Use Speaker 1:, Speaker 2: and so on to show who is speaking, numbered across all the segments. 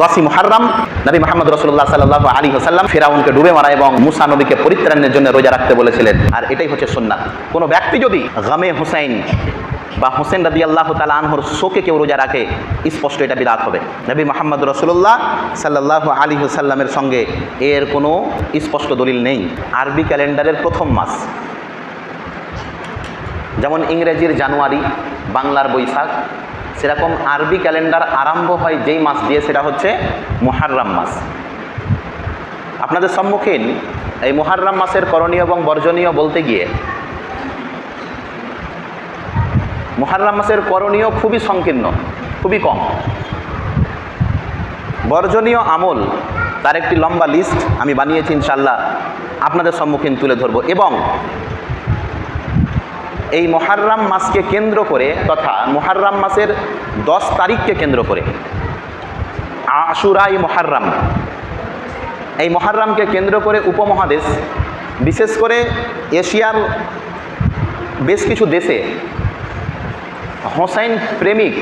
Speaker 1: দশই মুহাররাম নবী মোহাম্মদ রসুল্লাহ সাল্লাহ আলী হাসাল্লাম ফেরাউনকে ডুবে মারা এবং মুসা নবীকে পরিত্রাণের জন্য রোজা রাখতে বলেছিলেন। আর এটাই হচ্ছে সুন্নাত। কোনো ব্যক্তি যদি গামে হুসাইন বা হোসেন রাদি আল্লাহ তালা আনহর শোকে কেউ রোজা রাখে, স্পষ্ট এটা বিরাট হবে। নবী মোহাম্মদ রসুল্লাহ সাল্লাহ আলী হুসাল্লামের সঙ্গে এর কোনো স্পষ্ট দলিল নেই। আরবি ক্যালেন্ডারের প্রথম মাস। যেমন ইংরেজির জানুয়ারি, বাংলার বৈশাখ সেরকম আরবি ক্যালেন্ডার আরম্ভ হয় যেই মাস দিয়ে, সেটা হচ্ছে মোহাররাম মাস। আপনাদের সম্মুখীন এই মোহাররাম মাসের করণীয় এবং বর্জনীয় বলতে গিয়ে, মোহাররাম মাসের করণীয় খুবই সংকীর্ণ, খুবই কম। বর্জনীয় আমল, তার একটি লম্বা লিস্ট আমি বানিয়েছি ইনশাল্লাহ আপনাদের সম্মুখীন তুলে ধরব। এবং এই মোহাররাম মাসকে কেন্দ্র করে তথা মোহাররাম মাসের দশ তারিখকে কেন্দ্র করে আশুরাই মোহাররাম। এই মহাররামকে কেন্দ্র করে উপমহাদেশ, বিশেষ করে এশিয়ার বেশ কিছু দেশে হোসাইন প্রেমিক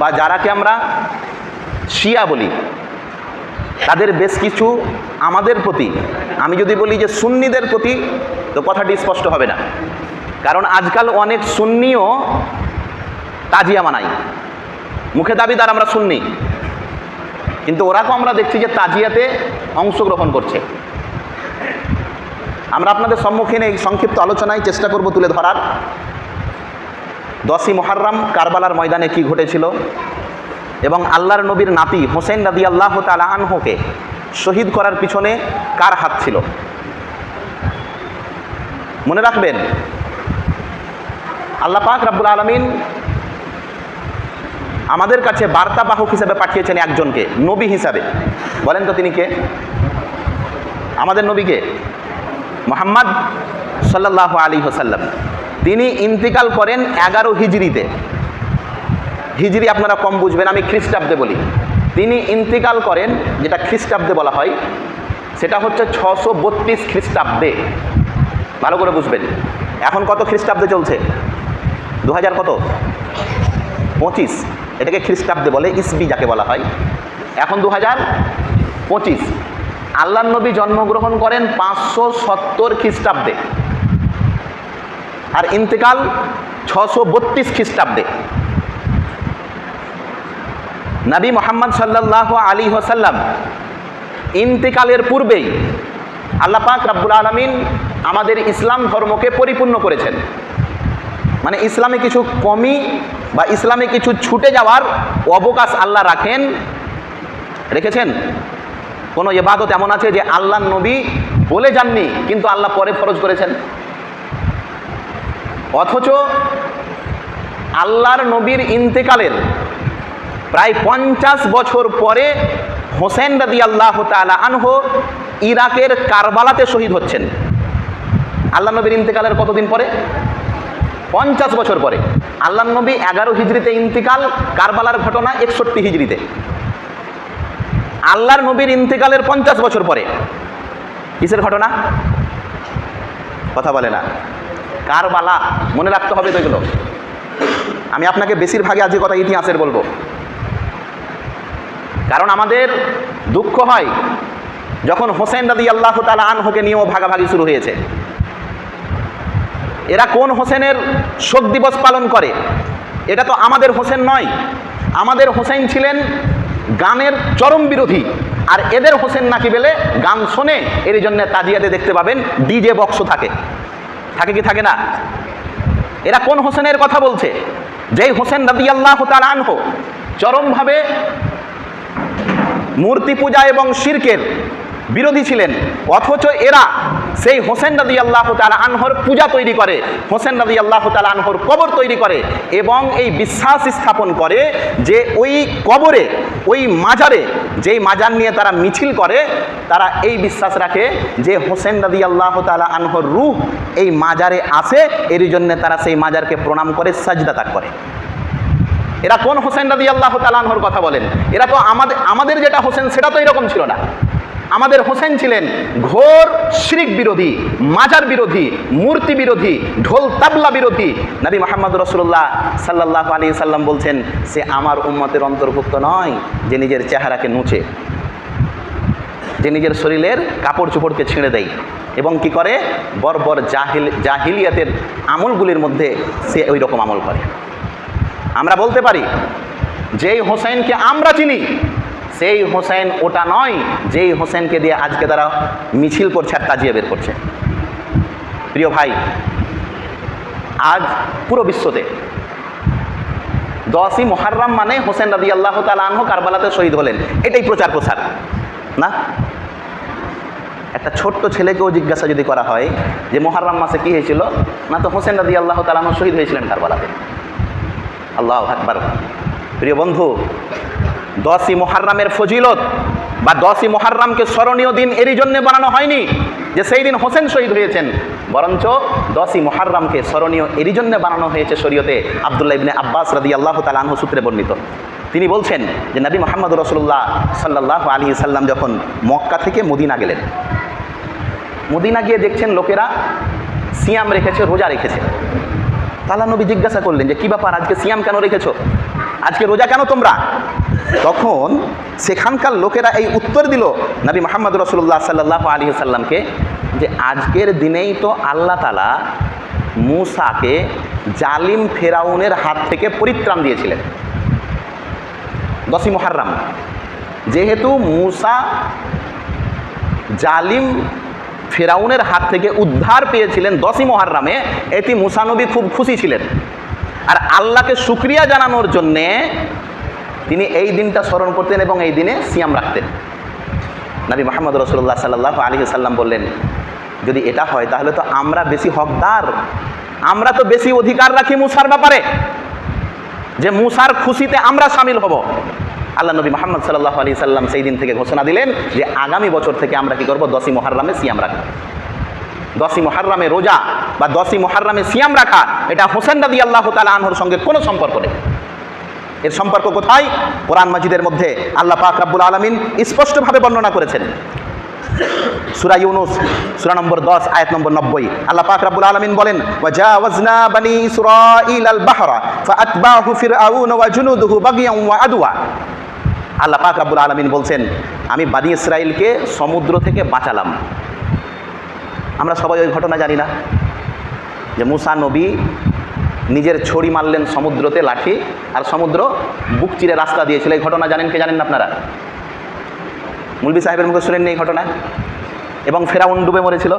Speaker 1: বা যারাকে আমরা শিয়া বলি, তাদের বেশ কিছু আমাদের প্রতি, আমি যদি বলি যে সুন্নিদের প্রতি, তো কথাটি স্পষ্ট হবে না। কারণ আজকাল অনেক সুন্নিও তাজিয়া মানাই মুখে দাবিদার আমরা শুননি কিন্তু ওরাকেও আমরা দেখছি যে তাজিয়াতে অংশগ্রহণ করছে। আমরা আপনাদের সম্মুখীন এই সংক্ষিপ্ত আলোচনায় চেষ্টা করব তুলে ধরার। দশই মোহাররাম কারবালার ময়দানে কি ঘটেছিল এবং আল্লাহর নবীর নাতি হোসেন রাদি আল্লাহ তালাহানহকে শহীদ করার পিছনে কার হাত ছিল? মনে রাখবেন আল্লাহ পাক রাব্বুল আলমিন আমাদের কাছে বার্তাবাহক হিসাবে পাঠিয়েছেন একজনকে, নবী হিসাবে। বলেন তো তিনি কে? আমাদের নবীকে মোহাম্মদ সাল্লাহ আলী হোসাল্লাম তিনি ইন্তিকাল করেন এগারো হিজড়িতে হিজড়ি আপনারা কম বুঝবেন, আমি খ্রিস্টাব্দে বলি। তিনি ইন্তিকাল করেন, যেটা খ্রিস্টাব্দে বলা হয়, সেটা হচ্ছে ছশো বত্রিশ খ্রিস্টাব্দে। ভালো করে বুঝবেন। এখন কত খ্রিস্টাব্দে চলছে? দু হাজার কত? পঁচিশ। এটাকে খ্রিস্টাব্দে বলে ইসবি যাকে বলা হয়। এখন দু হাজার পঁচিশ। আল্লাহ নবী জন্মগ্রহণ করেন পাঁচশো সত্তর খ্রিস্টাব্দে। আর ইন্তেকাল ছশো বত্রিশ খ্রিস্টাব্দে। নবী মোহাম্মদ সাল্লাহ আলী হোসাল্লাম ইন্তেকালের পূর্বেই আল্লাহ পাক রাব্বুল আলমিন আমাদের ইসলাম ধর্মকে পরিপূর্ণ করেছেন। মানে ইসলামে কিছু কমি বা ইসলামে কিছু ছুটে যাওয়ার অবকাশ আল্লাহ রাখেন। রেখেছেন? কোনো এবাদত এমন আছে যে আল্লাহ নবী বলে যাননি, কিন্তু আল্লাহ পরে ফরজ করেছেন? অথচ আল্লাহর নবীর ইন্তেকালের প্রায় পঞ্চাশ বছর পরে হোসেন রাদি আল্লাহ তালা আনহ ইরাকের কারবালাতে শহীদ হচ্ছেন। আল্লাহ নবীর ইন্তেকালের কতদিন পরে? পঞ্চাশ বছর পরে। আল্লাহ নবী এগারো হিজড়িতে ইন্তিকাল, কারবালার ঘটনা একষট্টি হিজড়িতে। আল্লাহর নবীর ইন্তিকালের পঞ্চাশ বছর পরে। কিসের ঘটনা? কথা বলে না। কারবালা, মনে রাখতে হবে তো এগুলো। আমি আপনাকে বেশিরভাগে আজকে কথা ইতিহাসের বলব। কারণ আমাদের দুঃখ হয় যখন হোসেন রাদি আল্লাহ তালা আনহকে নিয়েও ভাগাভাগি শুরু হয়েছে। এরা কোন হোসেনের শোক দিবস পালন করে? এটা তো আমাদের হোসেন নয়। আমাদের হোসেন ছিলেন গানের চরম বিরোধী। আর এদের হোসেন নাকি বেলে গান শোনে, এর জন্য তাজিয়াতে দেখতে পাবেন ডিজে বক্স থাকে। থাকে কি থাকে না? এরা কোন হোসেনের কথা বলছে? যেই হোসেন রাদি আল্লাহ আনহ চরমভাবে মূর্তি পূজা এবং শির্কের বিরোধী ছিলেন। অথচ এরা সেই হোসেন রাজি আল্লাহ তালা আনহর পূজা তৈরি করে, হোসেন রাজি আল্লাহ তালা আনহর কবর তৈরি করে এবং এই বিশ্বাস স্থাপন করে যে ওই কবরে, ওই মাজারে, যেই মাজার নিয়ে তারা মিছিল করে, তারা এই বিশ্বাস রাখে যে হোসেন রাজি আল্লাহ তালা আনহর রূহ এই মাজারে আসে এর জন্য তারা সেই মাজারকে প্রণাম করে, সাজদা তাক করে। এরা কোন হোসেন রাজি আল্লাহ তালানহর কথা বলেন? এরা তো আমাদের আমাদের যেটা হোসেন সেটা তো এরকম ছিল না। আমাদের হোসেন ছিলেন ঘোর শিরিক বিরোধী, মাজার বিরোধী, মূর্তি বিরোধী, ঢোল তাবলা বিরোধী। নবী মোহাম্মদ রসুল্লাহ সাল্লাহ আলী সাল্লাম বলছেন, সে আমার উম্মতের অন্তর্ভুক্ত নয় যে নিজের চেহারাকে নুচে, যে নিজের শরীরের কাপড় চোপড়কে ছিঁড়ে দেয় এবং কি করে? বর্বর জাহিল, জাহিলিয়াতের আমলগুলির মধ্যে সে ওই রকম আমল করে। আমরা বলতে পারি, যেই হোসেনকে আমরা চিনি সেই হোসেন ওটা নয়, যেই হোসেনকে দিয়ে আজকে তারা মিছিল করছে আর তাজিয়ে বের করছে। প্রিয় ভাই, আজ পুরো বিশ্বতে দশই মোহার্রাম মানে হোসেন রাদি আল্লাহ তালাহ কারবালাতে শহীদ হলেন। এটাই প্রচার প্রসার, না? একটা ছোট্ট ছেলেকেও জিজ্ঞাসা যদি করা হয় যে মোহার্রাম মাসে কী হয়েছিল? না তো হোসেন রাদি আল্লাহ তালাহ শহীদ হয়েছিলেন কারবালাতে। আল্লাহ আকবার। প্রিয় বন্ধু দশই মোহার্রামের ফজিলত বা দশই মোহার্রামকে স্মরণীয় দিন এরই জন্য বানানো হয়নি যে সেই দিন হোসেন শহীদ হয়েছেন। বরঞ্চ দশই মোহার্রামকে স্মরণীয় এরই জন্য বানানো হয়েছে শরীয়তে আবদুল্লাহ ইবনে আব্বাস রাদি আল্লাহ তালাহ সূত্রে বর্ণিত। তিনি বলছেন যে নবী মোহাম্মদ রসুল্লাহ সাল্লাহ আলী সাল্লাম যখন মক্কা থেকে মদিনা গেলেন, মদিনা গিয়ে দেখছেন লোকেরা সিয়াম রেখেছে, রোজা রেখেছে। তালা নবী জিজ্ঞাসা করলেন যে, কী ব্যাপার? আজকে সিয়াম কেন রেখেছো? আজকে রোজা কেন তোমরা? তখন সেখানকার লোকেরা এই উত্তর দিল নবী মোহাম্মদ রসুল্লাহ সাল্লাহ আলী সাল্লামকে যে আজকের দিনেই তো আল্লাহ তালা মুসাকে জালিম ফেরাউনের হাত থেকে পরিত্রাণ দিয়েছিলেন। দশই মোহার্রাম। যেহেতু মুসা জালিম ফেরাউনের হাত থেকে উদ্ধার পেয়েছিলেন দশই মহারামে এটি মুসানবী খুব খুশি ছিলেন। আর আল্লাহকে সুক্রিয়া জানানোর জন্যে তিনি এই দিনটা স্মরণ করতেন এবং এই দিনে সিয়াম রাখতেন। নবী মোহাম্মদ রসুল্লাহ সাল্লাহ আলী সাল্লাম বললেন, যদি এটা হয় তাহলে তো আমরা বেশি হকদার। আমরা তো বেশি অধিকার রাখি মুসার ব্যাপারে। যে মুসার খুশিতে আমরা সামিল হব। আল্লাহ নবী মোহাম্মদ সাল্লাহ আলী সাল্লাম সেই দিন থেকে ঘোষণা দিলেন যে আগামী বছর থেকে আমরা কি করব? দশই মহারামে সিয়াম রাখব। দশই মহারামে রোজা বা দশই মহারামে সিয়াম রাখা, এটা হোসেন দাদি আল্লাহ তালা আনহর সঙ্গে কোনো সম্পর্ক নেই। এর সম্পর্ক কোথায়? কোরআন মাজিদের মধ্যে আল্লাহ পাক রাব্বুল আলমিন স্পষ্টভাবে বর্ণনা করেছেন। সুরা ইউনুস, সুরা নম্বর দশ, আয়াত নম্বর নব্বই। আল্লাহ পাক রাব্বুল আলমিন বলেন, ওয়াজাওয়াজনা বানি ইসরাঈল আল বাহরা ফাআতবাহু ফিরআউন ওয়া জুনুদুহু বাগিয়ান ওয়া আদওয়া। আল্লাহ পাক রাব্বুল আলমিন বলছেন, আমি বানি ইসরাইলকে সমুদ্র থেকে বাঁচালাম। আমরা সবাই ওই ঘটনা জানি না যে মুসা নবী নিজের ছড়ি মারলেন সমুদ্রতে লাঠি আর সমুদ্র বুক চিরে রাস্তা দিয়েছিল। এই ঘটনা জানেন কে জানেন না আপনারা? মুলবি সাহেবের মুখে শুনেননি এই ঘটনা? এবং ফেরাউন ডুবে মরেছিল।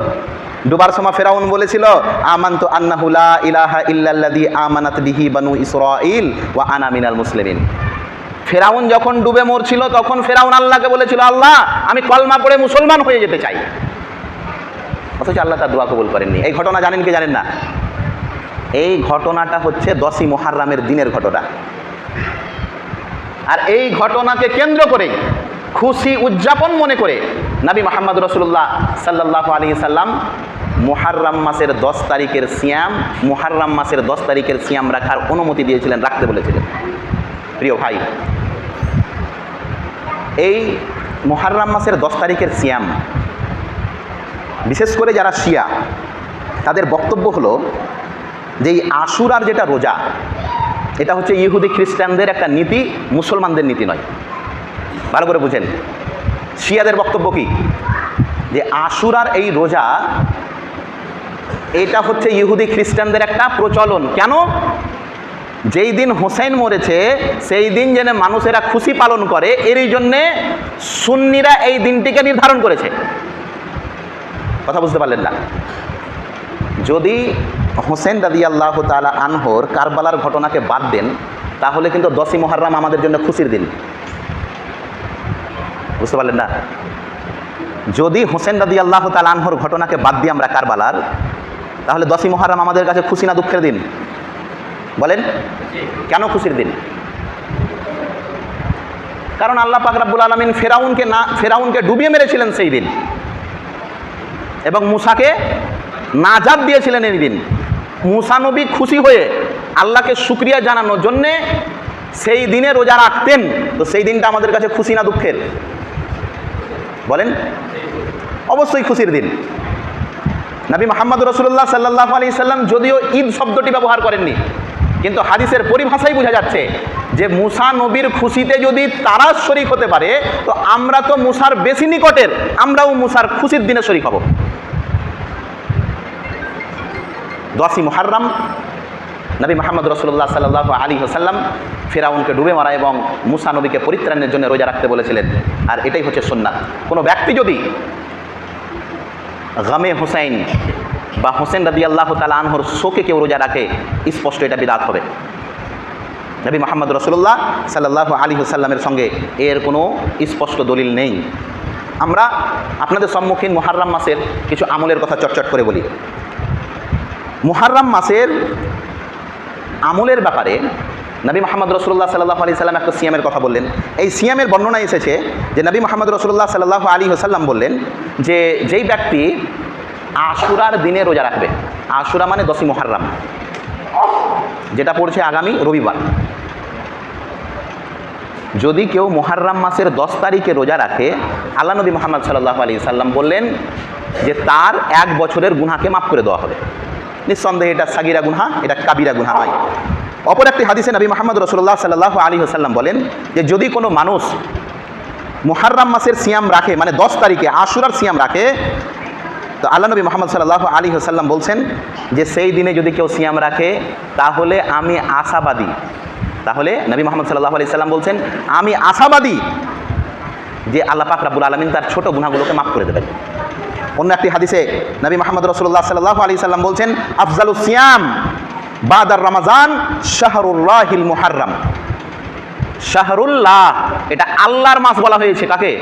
Speaker 1: ডুবার সময় ফেরাউন বলেছিল, আমান্ত আন্নাহুলা ইলাহা ইল্লাল্লাদি আমানাত বিহি বানু ইসরাইল ওয়া আনা মিনাল মুসলিমিন। ফেরাউন যখন ডুবে মরছিল, তখন ফেরাউন আল্লাহকে বলেছিল, আল্লাহ, আমি কলমা পড়ে মুসলমান হয়ে যেতে চাই। অথচ আল্লাহ তার দোয়া কবুল করেননি। এই ঘটনা জানেন কি জানেন না? এই ঘটনাটা হচ্ছে দশই মোহার্রামের দিনের ঘটনা। আর এই ঘটনাকে কেন্দ্র করে খুশি উদযাপন মনে করে নবী মোহাম্মদ রসুল্লাহ সাল্লাহ আলী সাল্লাম মোহার্রাম মাসের দশ তারিখের সিয়াম, মোহার্রাম মাসের দশ তারিখের সিয়াম রাখার অনুমতি দিয়েছিলেন, রাখতে বলেছিলেন। প্রিয় ভাই, এই মোহার্রাম মাসের দশ তারিখের সিয়াম, বিশেষ করে যারা শিয়া, তাদের বক্তব্য হলো যে এই আশুরার যেটা রোজা, এটা হচ্ছে ইহুদি খ্রিস্টানদের একটা নীতি, মুসলমানদের নীতি নয়। ভালো করে বুঝেন। শিয়াদের বক্তব্য কি? যে আশুরার এই রোজা, এটা হচ্ছে ইহুদি খ্রিস্টানদের একটা প্রচলন। কেন? যেই দিন হোসেন মরেছে, সেই দিন যেন মানুষেরা খুশি পালন করে, এরই জন্যে সুন্নিরা এই দিনটিকে নির্ধারণ করেছে। কথা বুঝতে পারলেন না? যদি হোসেন দাদি আল্লাহ তালা আনহর কারবালার ঘটনাকে বাদ দেন, তাহলে কিন্তু দশই মহারাম আমাদের জন্য খুশির দিন। বুঝতে পারলেন না? যদি হোসেন দাদি আল্লাহ তালা আনহর ঘটনাকে বাদ দিই আমরা কারবালার, তাহলে দশই মহারাম আমাদের কাছে খুশি না দুঃখের দিন? বলেন, কেন খুশির দিন? কারণ আল্লাহ পাক রাব্বুল আলমিন ফেরাউনকে না, ফেরাউনকে ডুবিয়ে মেরেছিলেন সেই দিন। এবং মুসাকে নাজাদ দিয়েছিলেন এই দিন মুসা নবী খুশি হয়ে আল্লাহকে শুক্রিয়া জানানোর জন্যে সেই দিনে রোজা রাখতেন। তো সেই দিনটা আমাদের কাছে খুশি না দুঃখের? বলেন। অবশ্যই খুশির দিন। নবী মোহাম্মদ রসুল্লাহ সাল্লাহ আলি সাল্লাম যদিও ঈদ শব্দটি ব্যবহার করেননি, কিন্তু হাদিসের পরিভাষাই বোঝা যাচ্ছে যে মুসা নবীর খুশিতে যদি তারা শরিক হতে পারে, তো আমরা তো মুসার বেশি নিকটের, আমরাও মুসার খুশির দিনে শরিক হব। দশই মুহাররাম নবী মোহাম্মদ রসুল্লাহ সাল্লাহ আলী হাসাল্লাম ফেরাউনকে ডুবে মারা এবং মুসা নবীকে পরিত্রাণের জন্য রোজা রাখতে বলেছিলেন। আর এটাই হচ্ছে সুন্নাত। কোনো ব্যক্তি যদি গামে হোসেন বা হোসেন রাদি আল্লাহ তালা আনহর শোকে কেউ রোজা রাখে, স্পষ্ট এটা বিদাত হবে। নবী মোহাম্মদ রসুল্লাহ সাল্লাহ আলী হুসাল্লামের সঙ্গে এর কোনো স্পষ্ট দলিল নেই। আমরা আপনাদের সম্মুখীন মোহার্রাম মাসের কিছু আমলের কথা চটচট করে বলি। মুহাররাম মাসের আমলের ব্যাপারে নবী মোহাম্মদ রসুল্লাহ সাল্লাহ আলি সাল্লাম একটা সিয়ামের কথা বললেন। এই সিয়ামের বর্ণনা এসেছে যে নবী মোহাম্মদ রসুল্লাহ সাল্লাহ আলী হাসাল্লাম বললেন যে যেই ব্যক্তি আশুরার দিনে রোজা রাখবে, আশুরা মানে দশই মুহাররাম, যেটা পড়ছে আগামী রবিবার। যদি কেউ মোহাররাম মাসের দশ তারিখে রোজা রাখে, আল্লাহ নবী মোহাম্মদ সাল্লাহ আলী সাল্লাম বললেন যে তার এক বছরের গুনাকে মাফ করে দেওয়া হবে। নিঃসন্দেহে এটা সাগিরা গুনহা, এটা কাবিরা গুনহা নয়। অপর একটি হাদিসে নবী মোহাম্মদ রসুল্লাহ সাল্লাহ আলী হাসাল্লাম বলেন যে যদি কোনো মানুষ মুহাররাম মাসের সিয়াম রাখে মানে দশ তারিখে আশুরার সিয়াম রাখে, তো আল্লাহ নবী মোহাম্মদ সাল্লাহ আলী হাসাল্লাম বলছেন যে সেই দিনে যদি কেউ সিয়াম রাখে, তাহলে আমি আশাবাদী। তাহলে নবী মোহাম্মদ সাল্লাহ আলি সাল্লাম বলছেন, আমি আশাবাদী যে আল্লাহ পাক রাবুল আলমিন তার ছোট গুনাগুলোকে মাফ করে দেবেন। অন্য একটি হাদিসে নবী মোহাম্মদ রসুল্লাহ সাল্লাহ আলি সাল্লাম বলছেন, আফজালু সিয়াম বাদার রমাজান শাহরুল্লাহিল মুহাররাম। শাহরুল্লাহ, এটা আল্লাহর মাস বলা হয়েছে কাকে?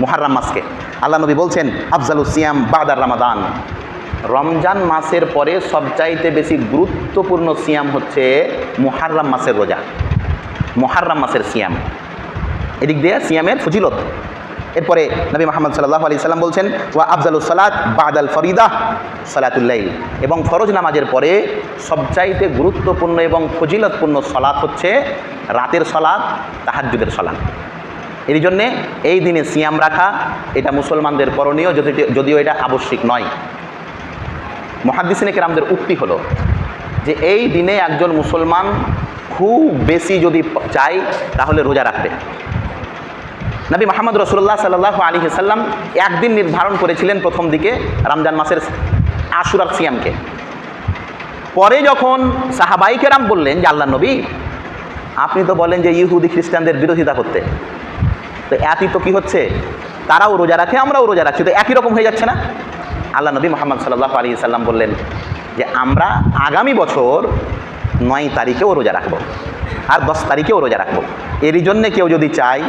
Speaker 1: মুহাররাম মাসকে আল্লাহ নবী বলছেন, আফজালু সিয়াম বাদার রমাদান। রমজান মাসের পরে সবচাইতে বেশি গুরুত্বপূর্ণ সিয়াম হচ্ছে মুহাররাম মাসের রোজা। মুহাররাম মাসের সিয়াম। এদিক দিয়ে সিয়ামের ফজিলত। এরপরে নবী মোহাম্মদ সাল্লাহ আলি সাল্লাম বলছেন, ওয়া আফজালু সালাত বাদাল ফরিদা সালাতুল্লাইল এবং ফরজ নামাজের পরে সবচাইতে গুরুত্বপূর্ণ এবং ফজিলতপূর্ণ সলাৎ হচ্ছে রাতের সলাৎ তাহাজ্জুদের সলাৎ এই জন্যে এই দিনে সিয়াম রাখা, এটা মুসলমানদের করণীয় যদি যদিও এটা আবশ্যিক নয়। মহাদিসিনে কেরামদের উক্তি হলো যে, এই দিনে একজন মুসলমান খুব বেশি যদি চায়, তাহলে রোজা রাখবে। নবী মোহাম্মদ রসুল্লাহ সাল্লাহ আলী সাল্লাম একদিন নির্ধারণ করেছিলেন প্রথম দিকে রমজান মাসের আশুরার সিয়ামকে। পরে যখন সাহাবাইকে কেরাম বললেন যে আল্লাহ নবী, আপনি তো বলেন যে ইহুদি খ্রিস্টানদের বিরোধিতা করতে। তো একই তো কী হচ্ছে? তারাও রোজা রাখে, আমরাও রোজা রাখছি, তো একই রকম হয়ে যাচ্ছে না? আল্লাহ নবী মোহাম্মদ সাল্লাহ আলী সাল্লাম বললেন যে আমরা আগামী বছর নয় তারিখেও রোজা রাখব, আর দশ তারিখেও রোজা রাখব। এরই জন্যে কেউ যদি চায়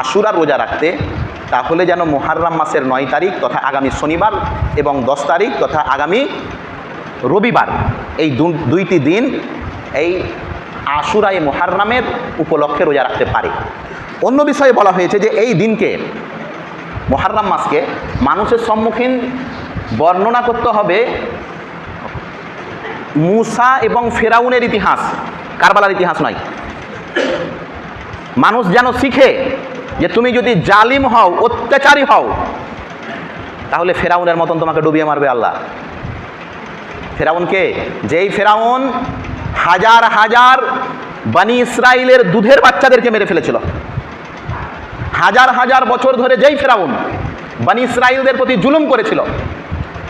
Speaker 1: আশুরা রোজা রাখতে, তাহলে যেন মোহাররাম মাসের নয় তারিখ তথা আগামী শনিবার এবং দশ তারিখ তথা আগামী রবিবার এই দুইটি দিন এই আশুরাই মোহাররামের উপলক্ষে রোজা রাখতে পারে। অন্য বিষয়ে বলা হয়েছে যে এই দিনকে, মোহাররাম মাসকে মানুষের সম্মুখীন বর্ণনা করতে হবে মুসা এবং ফেরাউনের ইতিহাস। কারবালার ইতিহাস নয়। মানুষ যেন শিখে যে তুমি যদি জালিম হও, অত্যাচারী হও, তাহলে ফেরাউনের মতন তোমাকে ডুবিয়ে মারবে আল্লাহ। ফেরাউনকে, যেই ফেরাউন হাজার হাজার বানি ইসরায়েলের দুধের বাচ্চাদেরকে মেরে ফেলেছিল। হাজার হাজার বছর ধরে যেই ফেরাউন বানি ইসরায়েলদের প্রতি জুলুম করেছিল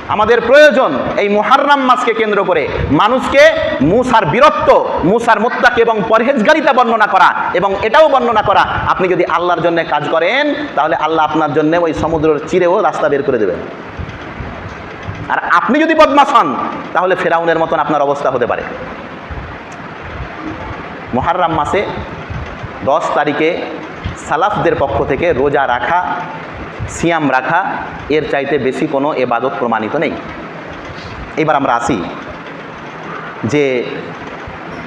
Speaker 1: আমাদের প্রয়োজন এই মুহাররাম মাসকে কেন্দ্র করে মানুষকে মুসার বীরত্ব, মুসার মোত্তাকে এবং পরহেজগারিতা বর্ণনা করা এবং এটাও বর্ণনা করা। আপনি যদি আল্লাহর জন্য কাজ করেন, তাহলে আল্লাহ আপনার জন্য ওই সমুদ্রের চিরেও রাস্তা বের করে দেবেন। আর আপনি যদি বদমাস হন, তাহলে ফেরাউনের মতন আপনার অবস্থা হতে পারে। মহাররাম মাসে দশ তারিখে সালাফদের পক্ষ থেকে রোজা রাখা সিয়াম রাখা, এর চাইতে বেশি কোনো এবাদত প্রমাণিত নেই। এবার আমরা আসি যে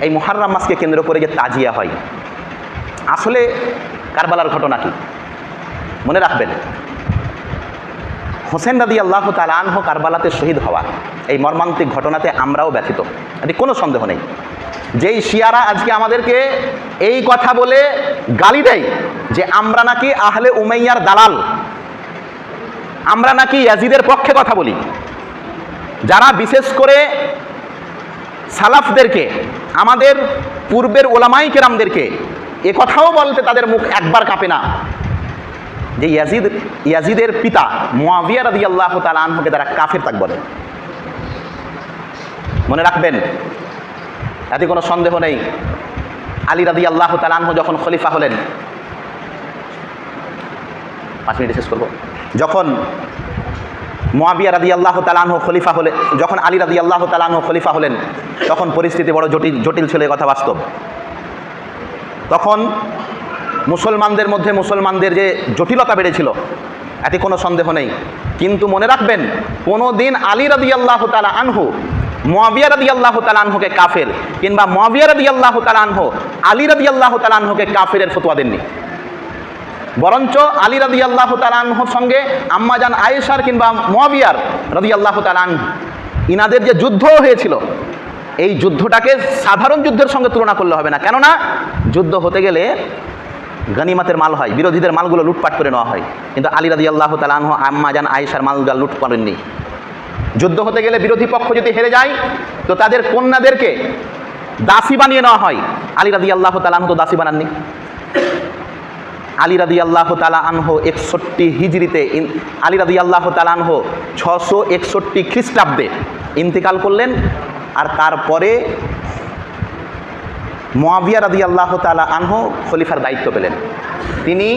Speaker 1: এই মহাররাম মাসকে কেন্দ্র করে যে তাজিয়া হয়। আসলে কারবালার ঘটনা কি? মনে রাখবেন, হোসেন রাদি আল্লাহ তালানহ কারবালাতে শহীদ হওয়া, এই মর্মান্তিক ঘটনাতে আমরাও ব্যথিত। এতে কোনো সন্দেহ নেই। যেই শিয়ারা আজকে আমাদেরকে এই কথা বলে গালি দেয় যে, আমরা নাকি আহলে উমাইয়ার দালাল আমরা নাকি ইয়াজিদের পক্ষে কথা বলি। যারা বিশেষ করে সালাফদেরকে, আমাদের পূর্বের ওলামাই কেরামদেরকে, এ কথাও বলতে তাদের মুখ একবার কাঁপে না। যে ইয়াজিদ, ইয়াজিদের পিতা মুয়াবিয়া রাদি আল্লাহ তালা আনহুকে তারা কাফের তাক বলে। মনে রাখবেন এতে কোনো সন্দেহ নেই। আলী রাদি আল্লাহ তালানহ যখন খলিফা হলেন, পাঁচ মিনিট শেষ করব। যখন মোয়াবিয়া রাদি আল্লাহ তালানহ খলিফা হলে, যখন আলী রাদি আল্লাহ তালানহ খলিফা হলেন, তখন পরিস্থিতি বড় জটিল জটিল ছিল কথা বাস্তব। তখন মুসলমানদের মধ্যে মুসলমানদের যে জটিলতা বেড়েছিল, এতে কোনো সন্দেহ নেই। কিন্তু মনে রাখবেন কোনো দিন আলী রাদি আল্লাহ তালা আনহু মোয়াবিয়া রাদি আল্লাহ তালানহকে কাফের কিংবা মোয়াবিয়া রাদি আল্লাহ তালানহ আলী রাদি আল্লাহ তালানহকে কাফের ফতোয়া দেননি। বরঞ্চ আলী রাদি আল্লাহ তালানহর সঙ্গে আম্মাজান আয়েশার কিংবা মোয়াবিয়ার রাদি আল্লাহ তালান ইনাদের যে যুদ্ধ হয়েছিল, এই যুদ্ধটাকে সাধারণ যুদ্ধের সঙ্গে তুলনা করলে হবে না। কেননা, যুদ্ধ হতে গেলে গানিমাতের মাল হয়, বিরোধীদের মালগুলো লুটপাট করে নেওয়া হয়। কিন্তু আলী রাদি আল্লাহ তালানহ আম্মাজান আয়েশার মালগুলো লুট করেননি। যুদ্ধ হতে গেলে বিরোধী পক্ষ যদি হেরে যায়, তো তাদের কন্যাদেরকে দাসী বানিয়ে নেওয়া হয়। আলী রাদি আল্লাহ তালানহ তো দাসী বানাননি। আলী রাদি আল্লাহ তালা আনহ একষট্টি হিজড়িতে আলী রাদি আল্লাহ তালা আনহ ছশো একষট্টি খ্রিস্টাব্দে ইন্তেকাল করলেন। আর তারপরে মোয়াবিয়া রাদি আল্লাহ তালা আনহ খলিফার দায়িত্ব পেলেন। তিনি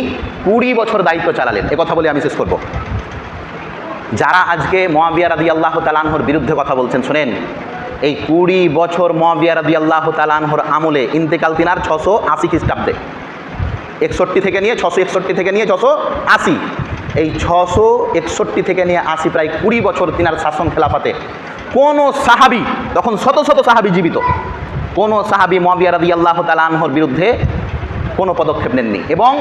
Speaker 1: কুড়ি বছর দায়িত্ব চালালেন। কথা বলে আমি শেষ করব। যারা আজকে মোয়াবিয়া রাদি আল্লাহ তালানহর বিরুদ্ধে কথা বলছেন, শোনেন, এই কুড়ি বছর মোয়াবিয়া রাদি আল্লাহ তালানহর আমলে ইন্তেকাল তিনার ছশো আশি খ্রিস্টাব্দে। একষট্টি থেকে নিয়ে ছশো একষট্টি থেকে নিয়ে ছশো আশি। এই ছশো একষট্টি থেকে নিয়ে আশি প্রায় কুড়ি বছর তিনার শাসন খেলাফাতে। কোনো সাহাবি, তখন শত শত সাহাবি জীবিত। কোনো সাহাবি মবিয়া রাদি আল্লাহ তালানহর বিরুদ্ধে কোনো পদক্ষেপ নেননি এবং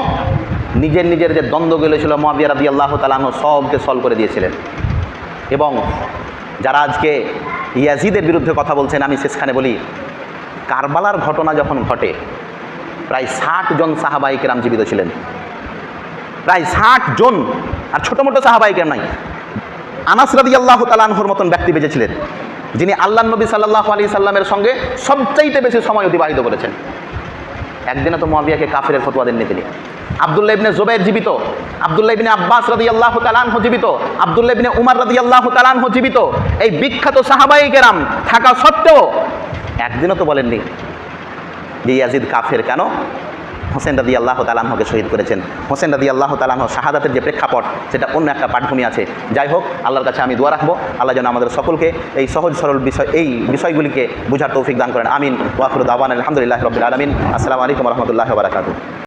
Speaker 1: নিজের নিজের যে দ্বন্দ্বগুলো ছিল মহাবিয়া রাদি আল্লাহ তালাহ সবকে সলভ করে দিয়েছিলেন। এবং যারা আজকে ইয়াজিদের বিরুদ্ধে কথা বলছেন, আমি শেষখানে বলি, কারবালার ঘটনা যখন ঘটে প্রায় ষাট জন সাহাবাহিক রাম জীবিত ছিলেন। প্রায় ষাট জন, আর ছোটো মোটো সাহাবাহিকের নাই। আনাস রাদি আল্লাহ তালানহর মতন ব্যক্তি বেঁচেছিলেন, যিনি আল্লাহ নবী সাল্লাহ আলী সাল্লামের সঙ্গে সবচাইতে বেশি সময় অতিবাহিত করেছেন। একদিনে তো মহাবিয়াকে কাফের ফতোয়া দেননি তিনি। আবদুল্লাহ ইবনে জোবাইর জীবিত, আবদুল্লাহ ইবনে আব্বাস রাদি আল্লাহ তালানহ জীবিত, আবদুল্লাহ ইবনে উমার রাদি আল্লাহ তালানহ জীবিত। এই বিখ্যাত সাহাবাই কেরাম থাকা সত্ত্বেও একদিনও তো বলেননি যে ইয়াজিদ কাফের কেন? হোসেন রাদি আল্লাহ তালাহকে শহীদ করেছেন। হোসেন রাদি আল্লাহ তালাহ শাহাদাতের যে প্রেক্ষাপট, সেটা অন্য একটা পাঠভূমি আছে। যাই হোক, আল্লাহর কাছে আমি দোয়া রাখব। আল্লাহ যেন আমাদের সকলকে এই সহজ সরল বিষয়, এই বিষয়গুলিকে বুঝার তৌফিক দান করেন। আমিন। ওয়াফরুদ আবান আলহামদুলিল্লাহ রবিল আলমিন। আসসালামু আলাইকুম রহমতুল্লাহ বারাকাতু